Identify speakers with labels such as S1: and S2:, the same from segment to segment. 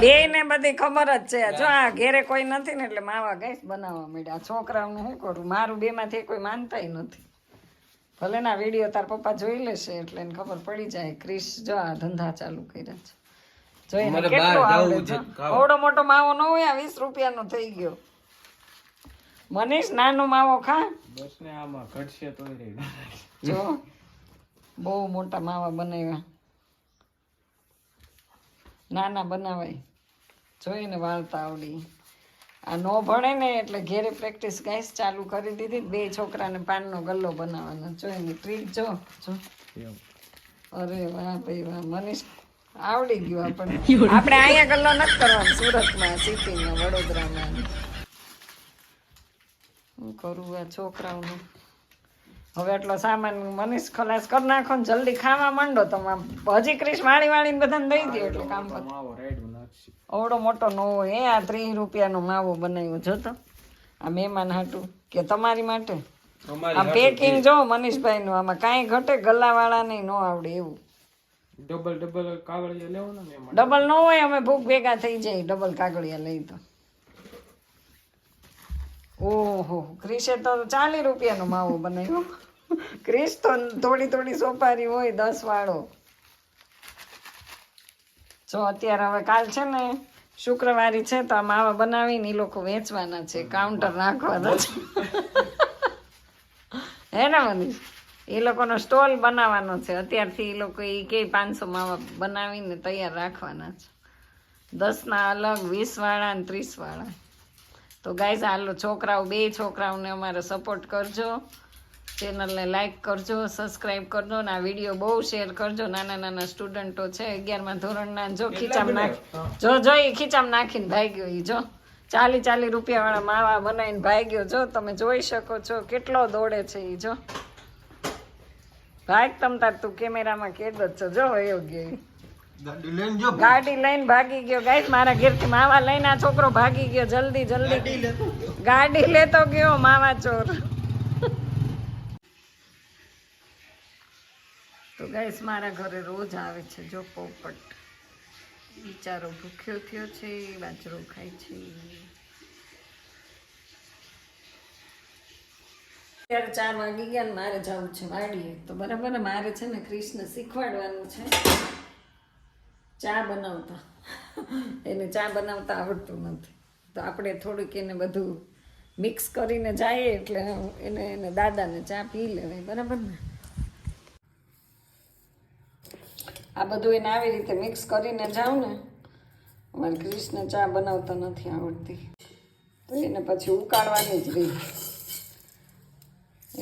S1: બે ને બધી ખબર જ છે. જો આ ઘેરે કોઈ નથી ને એટલે માવા ગેસ બનાવવા માંડ્યા. છોકરાઓનું શું કરું? મારું બે કોઈ માનતાય નથી. ભલે ના વીડિયો તાર પપ્પા જોઈ લેશે એટલે એને ખબર પડી જાય. ક્રિશ જો આ ધંધા ચાલુ કર્યા છે. જોઈને આવડે
S2: છે.
S1: મોટો માવો ન હોય આ વીસ રૂપિયાનો થઈ ગયો. મનીષ નાનો માવો ખા.
S2: બસ ને આમાં ઘટશે તો
S1: જો. બહુ મોટા માવા બનાવ્યા. નાના બનાવાય. જોઈને વાળતા આવડી. આ ન ભણે ને એટલે ઘેરે પ્રેક્ટિસ ગેસ ચાલુ કરી દીધી બે છોકરાને પાનનો ગલ્લો બનાવવાનો. જોઈને ટ્રીક જો જો. અરે વાહ ભાઈ વાહ મનીષ આવડી ગયું આપણને આપણે અહીંયા ગલ્લો નથી કરવાનો સુરતમાં સિટીમાં વડોદરામાં. હું કરું આ છોકરાઓનું? હવે એટલો સામાન મનીષ ખલાસ કરી નાખો ને જલ્દી ખાવા માંડો તમે હજી ક્રિશ વાળી વાળીને બધાને દઈ દે એટલે કામ અવડો મોટો નો એ આ ત્રીસ રૂપિયાનો માવો બનાવ્યો જો તો. આ મહેમાન હાટું. કે તમારી માટે? આ પેકિંગ જો મનીષભાઈ નું આમાં કાંઈ ઘટે ગલ્લાવાળા નહીં ન આવડે એવું.
S2: ડબલ ડબલ કાગળિયા લેવો ને
S1: ડબલ ન હોય અમે ભૂખ ભેગા થઈ જાય ડબલ કાગળિયા લઈ તો. ઓહો ક્રિશે તો ચાલીસ રૂપિયાનો માવો બનાવ્યો. ક્રિશ થોડી થોડી સોપારી હોય, દસ વાળો. જો અત્યારે હવે કાલ છે ને શુક્રવારી છે, તો માવા બનાવીને એ લોકો વેચવાના છે કાઉન્ટર નાખવાના છે. હે ને મનીષ? એ લોકોનો સ્ટોલ બનાવવાનો છે. અત્યારથી એ લોકો એ કે પાંચસો માવા બનાવીને તૈયાર રાખવાના છે. દસના અલગ વીસ વાળા અને ત્રીસ વાળા તો ગાઈઝ હાલો, છોકરાઓ, બે છોકરાઓને અમારે સપોર્ટ કરજો. ચેનલને લાઈક કરજો સબસ્ક્રાઈબ કરજો ને આ વીડિયો બહુ શેર કરજો. નાના નાના સ્ટુડન્ટો છે અગિયારમાં ધોરણના જો ખીચામ નાખી જો જો એ ખીચામ નાખીને ભાગ્યો એ જો. ચાલી ચાલી રૂપિયાવાળા માવા બનાવીને ભાગ્યો જો. તમે જોઈ શકો છો કેટલો દોડે છે એ જો. ભાગ તમ તાર તું કેમેરામાં કેદ જ છો જો વયો ગયો
S3: ગાડી લઈને
S1: ગાડી લઈને ભાગી ગયો. ગાઈસ મારા ઘેરથી માવા લઈને આ છોકરો ભાગી ગયો. જલ્દી જલ્દી. ગાડી લેતો ગયો માવા ચોર. તો ગાઈસ મારા ઘરે રોજ આવે છે જો પોપટ. બિચારો ભૂખ્યો થયો છે, બાજરો ખાય છે. અત્યારે ચાર વાગી ગયા મારે જવું છે વાડીએ. તો બરાબર મારે છે ને ક્રિષ્ન શીખવાડવાનું છે. ચા બનાવતા. એને ચા બનાવતા આવડતું નથી. તો આપણે થોડુંક એને બધું મિક્સ કરીને જઈએ એટલે એને એને દાદાને ચા પી લેવાય. બરાબર ને? આ બધું એને આવી રીતે મિક્સ કરીને જાઉં ને, અમારે ક્રિષ્ણ ચા બનાવતા નથી આવડતી. તો એને પછી ઉકાળવાની જ રહી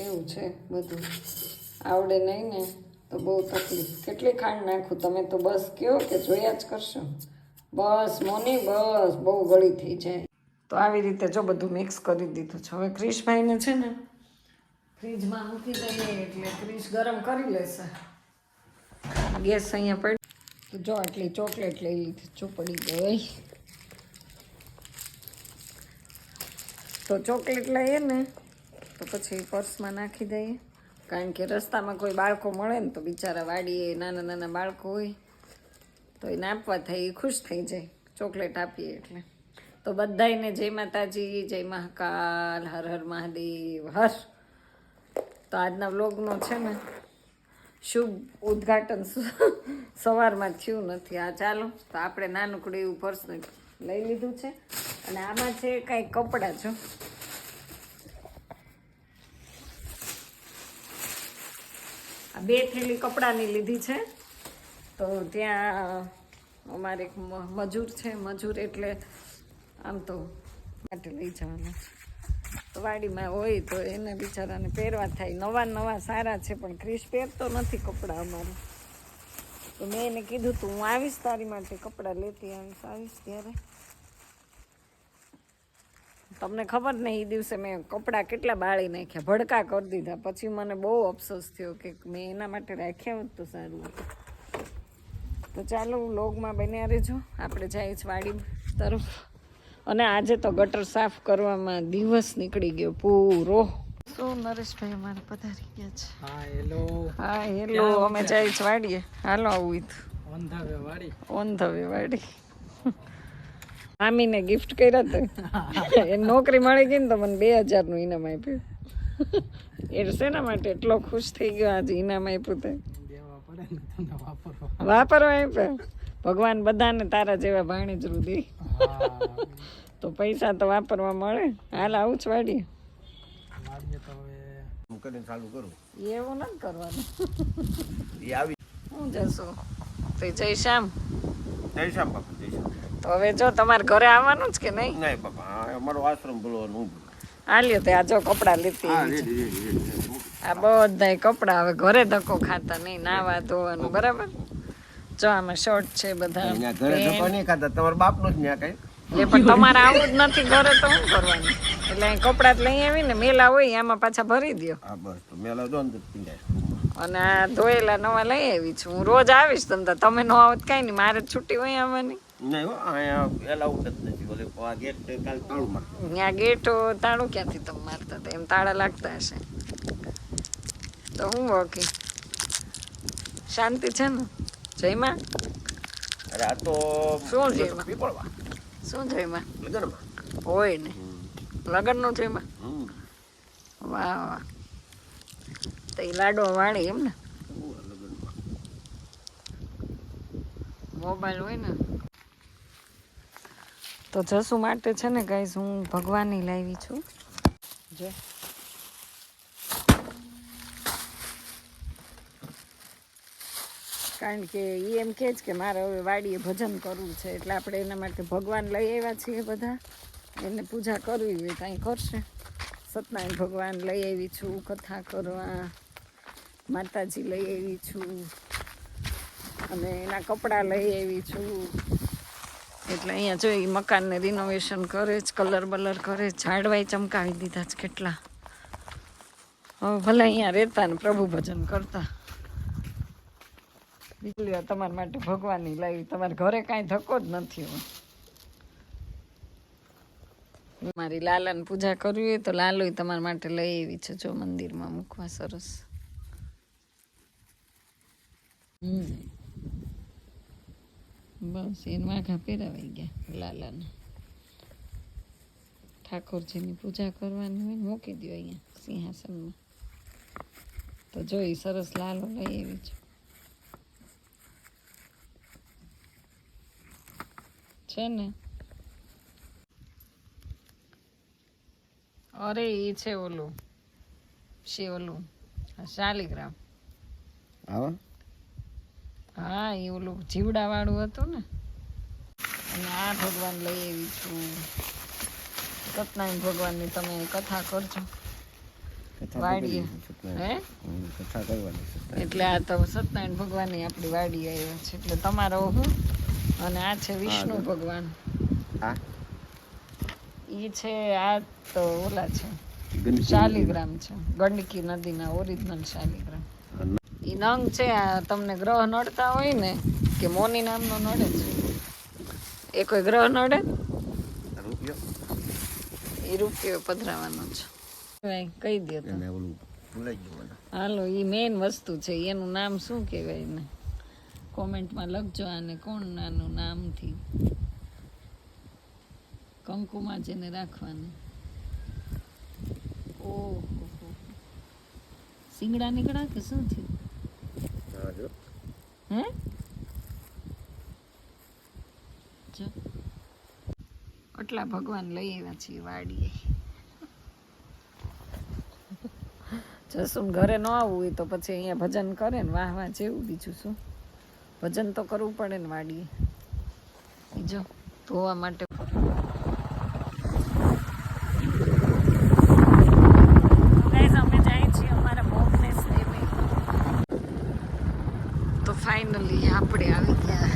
S1: એવું છે બધું. આવડે નહીં ને, તો બહુ તકલીફ. કેટલી ખાંડ નાખું તમે તો બસ કહો કે જોયા જ કરશો. બસ, મોની બસ, બહુ ગળી થઈ જાય. તો આવી રીતે જો બધું મિક્સ કરી દીધું છે. હવે ક્રિશભાઈને છે ને ફ્રીજમાં મૂકી દઈએ એટલે ક્રિશ ગરમ કરી લેશે. ગેસ અહીંયા પડ જો આટલી ચોકલેટ લઈ લીધી જો પડી ગઈ તો ચોકલેટ લઈએ ને, તો પછી પર્સમાં નાખી દઈએ. કારણ કે રસ્તામાં કોઈ બાળકો મળે ને તો બિચારા વાડીએ નાના નાના બાળકો હોય, તો એને આપવા થાય, એ ખુશ થઈ જાય. ચોકલેટ આપીએ એટલે. તો બધાયને જય માતાજી, જય મહાકાલ, હર હર મહાદેવ, હર. તો આજના વ્લોગનો છે ને શુભ ઉદ્ઘાટન સવારમાં થયું નથી. આ ચાલો, તો આપણે નાનકડું એવું પર્સ લઈ લીધું છે. અને આમાં છે કાંઈ કપડાં છો આ બે થેલી કપડાની લીધી છે. તો ત્યાં અમારે એક મજૂર છે. મજૂર એટલે આમ તો માટે લઈ જવાના છે. વાડીમાં હોય તો એને બિચારાને પહેરવા થાય. નવા નવા સારા છે, પણ ક્રિશ પહેરતો નથી કપડાં અમારે. તો મેં એને કીધું, તું હું આવીશ તારી માટે કપડાં લેતી આવીશ આવીશ ત્યારે. તમને ખબર નહીં એ દિવસે મેં કપડાં કેટલા બાળી નાખ્યા, ભડકા કરી દીધા. પછી મને બહુ અફસોસ થયો કે મેં એના માટે રાખ્યા હોત તો સારું તો ચાલો લોગમાં બન્યા રહેજો. આપણે જઈએ છીએ વાડી તરફ. અને આજે તો ગટર સાફ કરવામાં દિવસ નીકળી ગયો પૂરો. શું નરેશભાઈ અમારે પધારી ગયા છે.
S3: હા હેલો.
S1: હા હેલો અમે જઈ જ વાડીએ. હાલો આવું
S3: ઓન ધ વે વાડી.
S1: ઓન ધ વે વાડી. મામીને ગિફ્ટ કર્યા તો. એ નોકરી મળી ગઈ ને તો મને બે હજારનું ઇનામ આપ્યું. એ શેના માટે એટલો ખુશ થઈ ગયો આજે ઇનામ આપ્યું તે?
S3: દેવા પડે ને તમને વાપરવા.
S1: વાપરવા આપ્યા? ભગવાન બધાને તારા જેવા ભાણી જ દે તો પૈસા તો વાપરવા મળે. હાલ આવું જ
S4: કરીને ચાલુ કરું.
S1: એવું નથી કરવાનું.
S4: એ આવી
S1: હું જશો? તો જય શ્યામ.
S4: જય શ્યામ બાપા જય શ્યામ.
S1: તો હવે જો તમારે ઘરે આવવાનું જ કે નહીં?
S4: નહીં બાપા અમારો આશ્રમ બોલવાનું હું
S1: હાલ્યો તે આ જો કપડાં
S4: મૂકી.
S1: આ બધાય કપડાં હવે ઘરે ધક્કો ખાતા નહીં નાવા ધોવાનું બરાબર? જો આમાં શોર્ટ છે બધા
S4: અહીંયા ઘરે ધક્કો નહીં ખાતા તમારા બાપનું જ ન્યા કઈ.
S1: એ પણ તમારે આવું જ નથી ઘરે તો શું કરવાનું? એટલે અહીં કપડાં લઈ આવીને મેલા હોય એમાં પાછા ભરી દ્યો.
S4: હા બસ તો મેલા દો ને તો
S1: અને આ ધોયેલા નવા લઈ આવી છું. હું રોજ આવીશ તમને તમે ન આવત કાંઈ નહીં મારે જ છુટ્ટી હોય આવવાની
S4: નહીં હો અહીંયા એલાઉડ જ નથી ઓલે આ ગેટ કાલ તાળું મારે
S1: ત્યાં ગેટો તાળું ક્યાંથી તમે મારતા હતા? એમ તાળા લાગતા હશે. તો હું બાકી શાંતિ છે ને? જયમાં
S4: અરે આ તો
S1: શું જયમાં
S4: પીપળવા
S1: શું જયમાં
S4: લગનમાં
S1: હોય ને લગ્નનું જયમાં
S4: હમ
S1: વાહ વાહ તો એ લાડો વાળી એમ ને મોબાઈલ હોય ને તો જસુ માટે છે ને ગાઈઝ હું ભગવાનની લાવી છું જો કારણ કે એ એમ કહે છે કે મારે હવે વાડીએ ભજન કરવું છે. એટલે આપણે એના માટે ભગવાન લઈ આવ્યા છીએ બધા. એને પૂજા કરવી હોય કાંઈ કરશે. સત્યનારાયણ ભગવાન લઈ આવી છું, કથા કરવા. માતાજી લઈ આવી છું. અને એના કપડાં લઈ આવી છું. એટલે અહીંયા જો એ મકાનને રિનોવેશન કરે છે કલર બલર કરે ઝાડવાય ચમકાવી દીધા છે કેટલા. હવે ભલે અહીંયા રહેતા ને પ્રભુ ભજન કરતા. બીજું તમારા માટે ભગવાનની લાવી. તમારા ઘરે કાંઈ ધક્કો જ નથી હવે મારી લાલાને પૂજા કરવી હોય તો લાલોય તમારા માટે લઈ આવી છે જો મંદિરમાં મૂકવા સરસ. બસ એને વાઘા પહેરાવાઈ ગયા લાલાને. ઠાકોરજીની પૂજા કરવાની હોય મૂકી દો અહીંયા સિંહાસનમાં. તો જોઈ સરસ લાલો લઈ આવી છું. છે ને. અરે એ છે ઓલું. છે ઓલું. શાલિગ્રામ.
S4: આવા
S1: હા એ ઓલું જીવડા વાળું હતું ને. અને આ ભગવાન લઈ આવી છું. સત્યનારાયણ ભગવાનની તમે કથા કરજો. વાડીએ. હે?
S4: કથા કરવાની
S1: એટલે આ તો સત્યનારાયણ ભગવાનની આપણી વાડી આવ્યા છે. એટલે તમારો હું. અને આ છે વિષ્ણુ ભગવાન.
S4: હા?
S1: એ છે આ તો ઓલા છે શાલિગ્રામ છે ગંડકી નદીના ઓરિજિનલ શાલિગ્રામ. એ નંગ છે આ તમને ગ્રહ નડતા હોય ને કે મોની નામનો નડે છે. એ કોઈ ગ્રહ નડે? એ રૂપિયો પધરાવાનો છે. કહી દે તો.
S4: એને ઓલું ભૂલાઈ ગયું મને.
S1: હાલો એ મેઇન વસ્તુ છે એનું નામ શું કહેવાય ને કોમેન્ટમાં લખજો આને કોણ નાનું નામથી. કંકુમાં જેને રાખવાની. ઓહો. સિંગડા નીકળ્યા કે શું થયું?
S4: હે જો.
S1: આટલા ભગવાન લઈ આવ્યા છીએ વાડીએ. જસુન ઘરે ન આવવું હોય તો પછી અહીંયા ભજન કરે ને વાહ વાહ જેવું બીજું શું? ભજન તો કરવું પડે ને વાડીએ. જો, ધોવા માટે. તો ફાઇનલી આપણે આવી ગયા.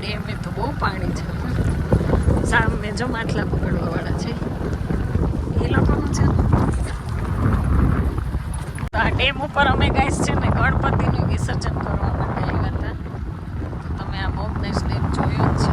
S1: ડેમે તો બહુ પાણી છે. સામે જો માટલા પકડવા વાળા છે. એ લોકોનું છે. આ ડેમ ઉપર અમે ગાઈસ છે ને ગણપતિનું વિસર્જન કરવા તમને સ્લીપ જોયું જ છે.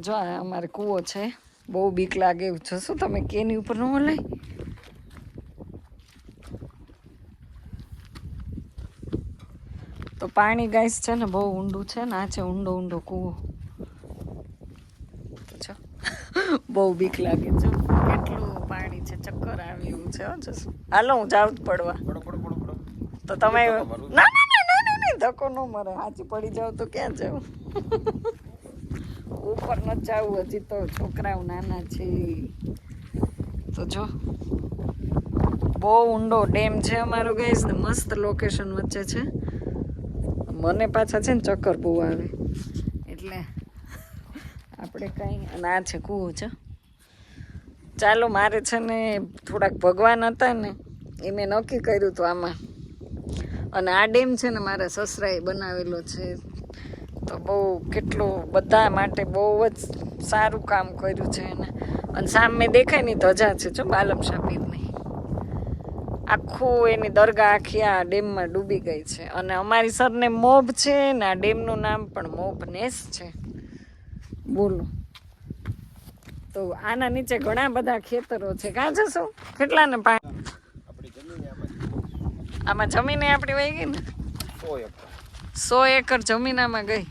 S1: જો આ અમારે કૂવો છે. બહુ બીક લાગે એવું છે. શું તમે કેની ઉપર ન લઈ તો પાણી ગાઈસ છે ને, બહુ ઊંડું છે ને, આ છે ઊંડો ઊંડો કૂવો. બહુ બીક લાગે. છે કેટલું પાણી છે ચક્કર આવે એવું છે હાલો હું જાઉં જ પડવા.
S4: પડો પડો પડો પડો.
S1: તો તમે ના ના ના ના ના ના ધક્કો ન મરે. હાચી પડી જાવ તો ક્યાં જાવ ઉપર ન જાવું હજી તો છોકરાઓ નાના છે. તો જો બહુ ઊંડો ડેમ છે અમારો ગેસ મસ્ત લોકેશન વચ્ચે છે. મને પાછા છે ને ચક્કર બહુ આવે. એટલે આપણે કંઈ અને આ છે કૂવો છે. ચાલો, મારે છે ને થોડાક ભગવાન હતા ને, એ મેં નક્કી કર્યું હતું આમાં. અને આ ડેમ છે ને મારા સસરાએ બનાવેલો છે. તો બહુ કેટલું બધા માટે બહુ જ સારું કામ કર્યું છે એને. અને સામે દેખાયની ધજા છે, જો બાલમ શાપીરની આખું એની દરગાહ આખી આ ડેમમાં ડૂબી ગઈ છે. અને અમારી સરને મોભ છે ને, આ ડેમનું નામ પણ મોભ નેસ છે. બોલો. તો આના નીચે ઘણા બધા ખેતરો છે. કાં જશો કેટલા ને પાણી
S4: આમાં
S1: જમીને આપણી વહી ગઈ ને?
S4: સો એકર.
S1: જમીન આમાં ગઈ.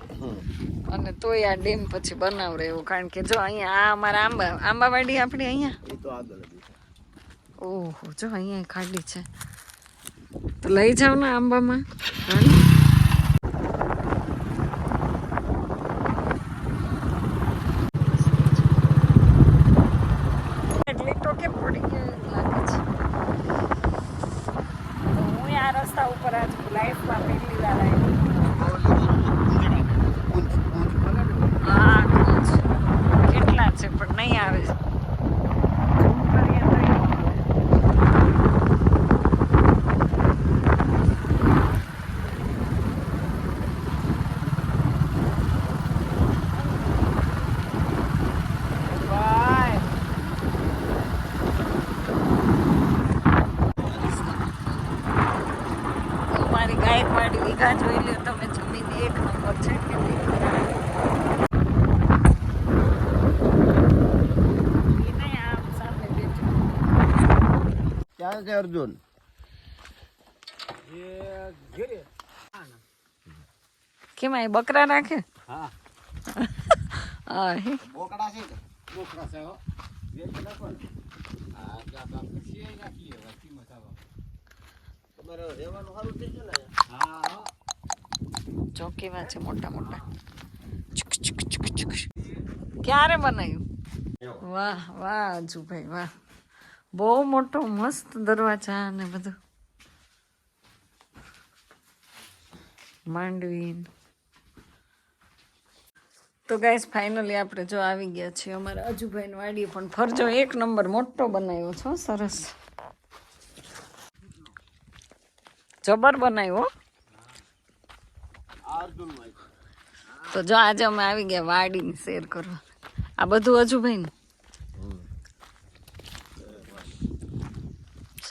S1: અને તોય આ ડેમ પછી બનાવડે એવું. કારણ કે જો અહીંયા આ અમારા આંબા આંબાવાડી આપણી અહીંયા? ઓહો જો અહીંયા ખાડી છે. તો લઈ જાવ ને આંબામાં હાલો. એટલી તો કેમ પડી ગઈ એવું લાગે છે તો હું આ રસ્તા ઉપર આજ લાઈફમાં પહેલી વાર આવી હા કુંજ. કેટલા છે પણ નહીં આવે ઝૂમ કરીએ તો એ ન આવે. Bye. અમારી ગાયકવાડી વીઘા જોઈ લ્યો તમે જમીન એક નંબર છે કેટલી ખરાબ. ઈ નહીં, આમ સામે બેઠું.
S4: ક્યાં છે અર્જુન
S3: એ
S1: કેમ આ બકરા રાખે?
S3: હા.
S4: બોકડા છે
S3: બોકડા છે હો. સિયાઈ નાખીએ હવે કિંમત
S4: તમારે રહેવાનું સારું થઈ ગયું ને
S3: હા હા.
S1: છે મોટા મોટા. ચુક ચુક ચુક ચુક. ક્યારે બનાવ્યું વાહ વાહ અજુભાઈ વાહ. બહુ મોટો મસ્ત દરવાજા ને બધું. માંડવી તો ગાઈસ ફાઇનલી આપણે જો આવી ગયા છીએ. અમારા અજુભાઈની વાડીએ પણ ફરજો એક નંબર મોટો બનાવ્યો છો સરસ. જબર બનાવ્યો તો જો આજે અમે આવી ગયા વાડીની શેર કરવા. આ બધું અજુભાઈ ને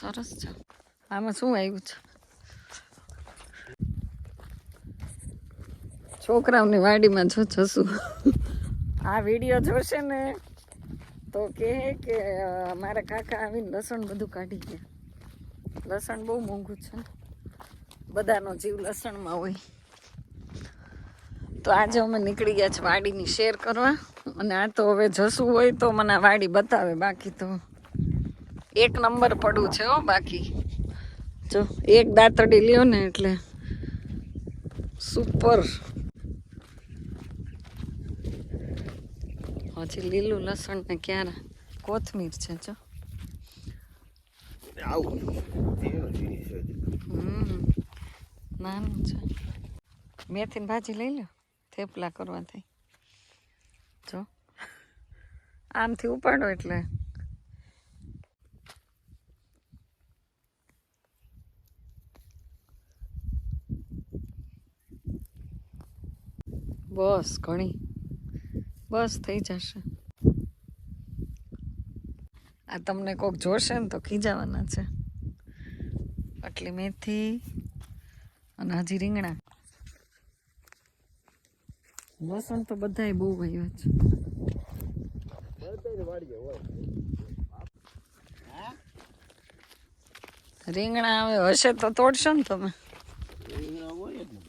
S1: સરસ છે આમાં શું આવ્યું છે છોકરાઓની વાડીમાં જો જશું આ વીડિયો જોશે ને તો કહે કે મારા કાકા આવીને લસણ બધું કાઢી ગયા લસણ બહુ મોંઘું છે બધાનો જીવ લસણમાં હોય. તો આજે અમે નીકળી ગયા છે વાડીની શેર કરવા. અને આ તો હવે જશું હોય તો મને વાડી બતાવે બાકી તો એક નંબર પડવું છે હો બાકી. જો એક દાંતડી લ્યો ને એટલે સુપર હજી લીલું લસણ ને ક્યારે કોથમીર છે જો. નાનું છે. મેથીની ભાજી લઈ લો થેપલા કરવાથી જો. આમથી ઉપાડો એટલે. બસ, ઘણી. બસ, થઈ જશે. આ તમને કોક જોશે ને તો ખીજાવાના છે. આટલી મેથી અને હજી રીંગણા. લસણ તો બધાય બહુ વયું છે. રીંગણા હવે હશે તો તોડશો ને તમે
S3: રીંગણા હોય જ ને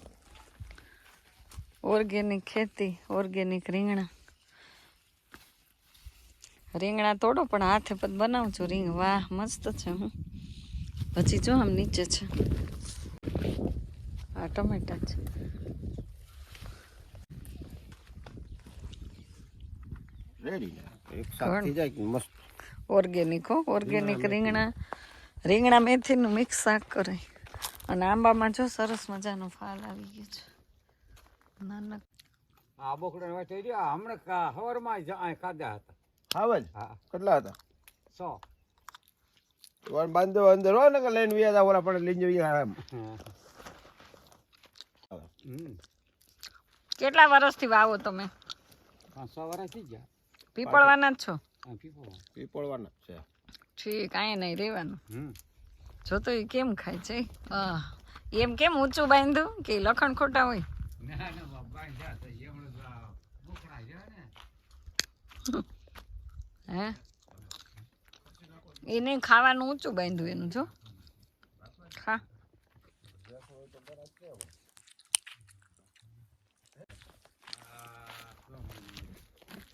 S1: ઓર્ગેનિક ખેતી ઓર્ગેનિક રીંગણા. રીંગણા તોડો પણ હાથે પદ છું રીંગ વાહ મસ્ત છે હું. પછી જો આમ નીચે છે. આ ટમેટા છે. ઓર્ગેનિક હો ઓર્ગેનિક રીંગણા રીંગણા. મેથીનું મિક્સ શાક કરે અને આંબામાં જો સરસ મજાનો ફાલ આવી ગયો છે.
S3: આ બોકડા હમણાં હવારમાં જ ખાધા હતા.
S5: હાવજ
S3: હા
S5: કેટલા હતા?
S3: સો.
S5: વણ બાંધો અંદર હોય ને કે લઈને વ્યા તા ઓલા પણ લઈને જઈએ આરામ
S3: હમ.
S1: કેટલા વર્ષથી વાવો તમે?
S3: પાંચ વર્ષ થઈ ગયા.
S1: પીપળવાના જ છો?
S5: પીપળવાના. જ છે.
S1: ઠીક કાંઈ નહીં રહેવાનું.
S3: હમ.
S1: જો તો એ કેમ ખાય છે? એમ કેમ ઊંચું બાંધ્યું કે લખણ ખોટા હોય?
S3: ના ના બાપા જા તો એમણે તો બોકડા છે ને.
S1: હે? એને ખાવાનું ઊંચું બાંધ્યું એનું જો. ખા.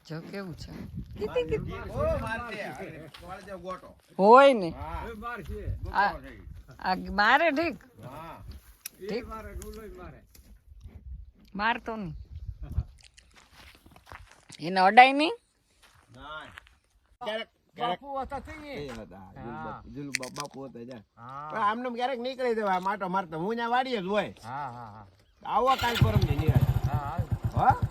S1: જો કેવું છે. હોય ને. આ આ મારે ઠીક
S3: ઠીક મારે
S1: મારતો નહીં. એને અડાય નહીં?
S5: ક્યારેક નીકળી જવાય માટો મારતો. હું ત્યાં વાડીએ જ હોય.
S3: હા હા હા.
S5: આવો કાલ પરમની નિરાશ.
S3: હા?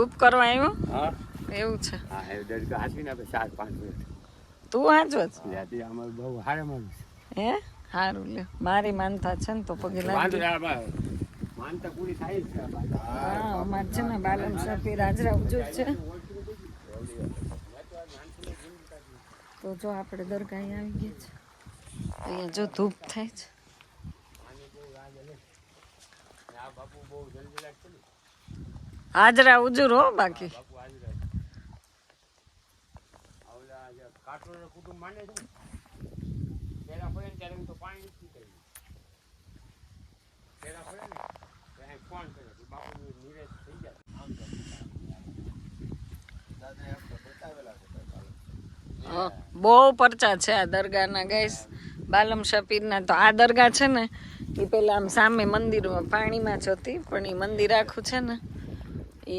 S1: ધૂપ કરવા આવ્યો?
S3: હા.
S1: એવું છે.
S3: હા એ દરગાહ હાસીને આપણે ચાર પાંચ મિનિટ.
S1: તું વાંચો જ?
S3: ત્યાંથી અમારે બહુ હારે માણસ
S1: હે? સારું લે મારી માનતા છે ને તો પગે લાગી
S3: માનતા પૂરી થાય છે
S1: હા અમાર છે ને બાલમ સાપી રાજરા ઉજુર છે. તો જો આપણે દરગાહ આવી ગયા છે. અહીંયા જો ધૂપ થાય છે. હાજરા ઉજુર હો બાકી
S3: આવલા જે કાટોળના કુટુંબ માને છે ને, પહેલા ઉજુર હો ત્યારે એમ તો પાણી નથી કર્યું. પહેલા પડે ને ત્યારે ફોન કર્યો કે બાપુની નિરાશ થઈ જાય. આમ તો.
S1: હા, બહુ પરચા છે આ દરગાહના ગઈસ બાલમ શપીરના તો આ દરગાહ છે ને એ પેલા આમ સામે મંદિરમાં પાણીમાં જ હતી પણ એ મંદિર આખું છે ને એ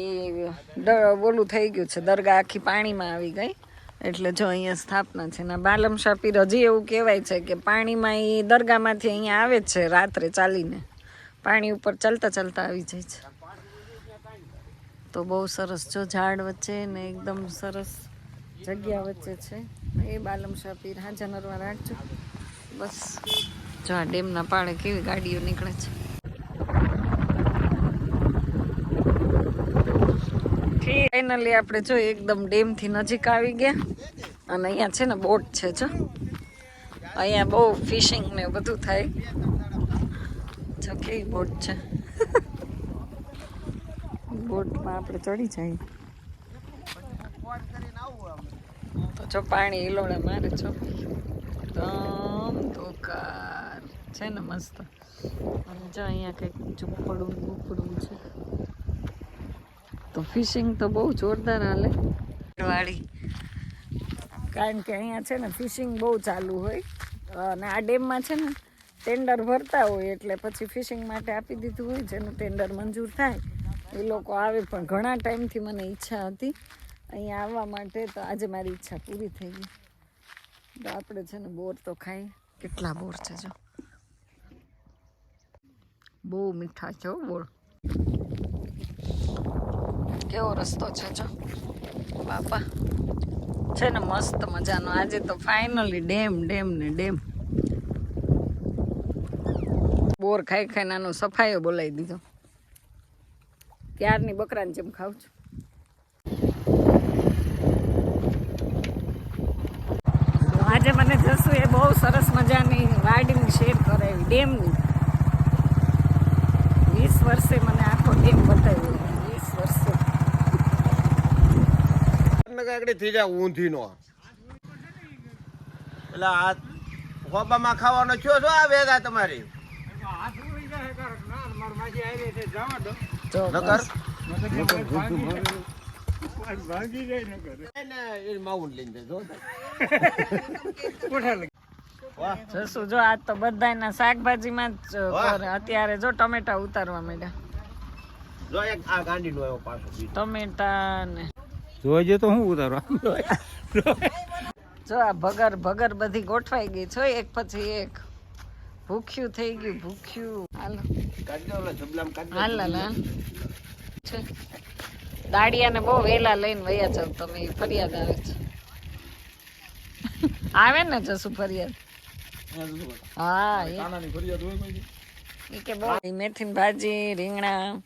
S1: ઓલું થઈ ગયું છે, દરગાહ આખી પાણીમાં આવી ગઈ. એટલે જો અહીંયા સ્થાપના છે. ને બાલમ શાપીર હજી એવું કહેવાય છે કે પાણીમાં એ દરગાહમાંથી અહીંયા આવે છે રાત્રે ચાલીને. પાણી ઉપર ચાલતા ચાલતા આવી જાય છે. તો બહુ સરસ. જો ઝાડ વચ્ચે ને એકદમ સરસ જગ્યા વચ્ચે છે. એ બાલમ શાપીર હાજર નરવા રાખજો બસ. જો આ ડેમના પાળે કેવી ગાડીઓ નીકળે છે. ફાઇનલી આપણે જો એકદમ ડેમથી નજીક આવી ગયા. અને અહીંયા છે ને બોટ છે, જો. અહીંયા બહુ ફિશિંગ ને બધું થાય. જો કેવી બોટ છે. બોટમાં આપણે ચડી જાય તો જો પાણી હિલોળે મારે છો એકદમ ધોકાર. છે ને મસ્ત. અને જો અહીંયા કંઈક ઝૂંપડું ઉપડું છે. તો ફિશિંગ તો બહુ જોરદાર હાલે. વાળી. કારણ કે અહીંયા છે ને ફિશિંગ બહુ ચાલુ હોય. અને આ ડેમમાં છે ને ટેન્ડર ભરતા હોય એટલે પછી ફિશિંગ માટે આપી દીધું હોય જેનું ટેન્ડર મંજૂર થાય. એ લોકો આવે પણ ઘણા ટાઈમથી મને ઈચ્છા હતી. અહીંયા આવવા માટે તો આજે મારી ઈચ્છા પૂરી થઈ ગઈ. તો આપણે છે ને બોર તો ખાઈ કેટલા બોર છે જો. બહુ મીઠા છે બોર. કેવો રસ્તો છે, જો. બાપા. છે ને મસ્ત મજાનો. આજે તો ફાઇનલી ડેમ ડેમ ને ડેમ. બોર ખાઈ ખાઈને આનો સફાયો બોલાવી દીધો. ત્યારની બકરાને જેમ ખાઉં છું. આજે મને જશું એ બહુ સરસ મજાની વાડીની શેર કરાવી, ડેમની. વીસ વર્ષે મને આખો ડેમ બતાવ્યો.
S5: આગળ થઈ જાય ઊંધી નો એટલે આ હોબામાં ખાવાનો છો છો આ વેદા તમારી?
S3: હાથ ઉડી જાય કારક ના માર માજી આવી છે જવા દો
S1: જો
S3: ન
S1: જસુ આજ તો બધાયના શાકભાજીમાં જ અત્યારે જો ટમેટા ઉતારવા માંડ્યા.
S5: જો એક આ ગાંડી નો આવ્યો પાછો
S1: ટમેટા ને
S3: જોઈજે તો હું ઉતારો?
S1: જો આ ભગર ભગર બધી ગોઠવાઈ ગઈ. છો એક પછી એક. ભૂખ્યું થઈ ગયું ભૂખ્યું. હાલો. હાલ દાડિયાને બહુ વેલા લઈને વયા જાવ તમે. ફરિયાદ આવે છે. આવે ને જસુ ફરિયાદ? હા એ.
S2: કાનાની ફરિયાદ હોય કોઈ
S1: ઈ કે બહુ. મેથી મેથીની ભાજી રીંગણા.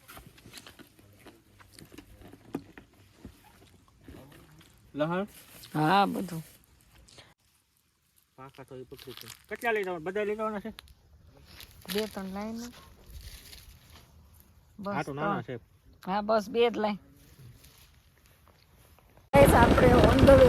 S3: લહણ?
S1: હા બધું.
S3: પાકા તો એ પકડી છે. કેટલા લઈ જવાના બધા લઈ જવાના છે
S1: બે ત્રણ લાઈન.
S3: આ
S1: બસ
S3: તો નાના છે.
S1: હા બસ બે જ લાઈન. આપણે ઓન ધ વે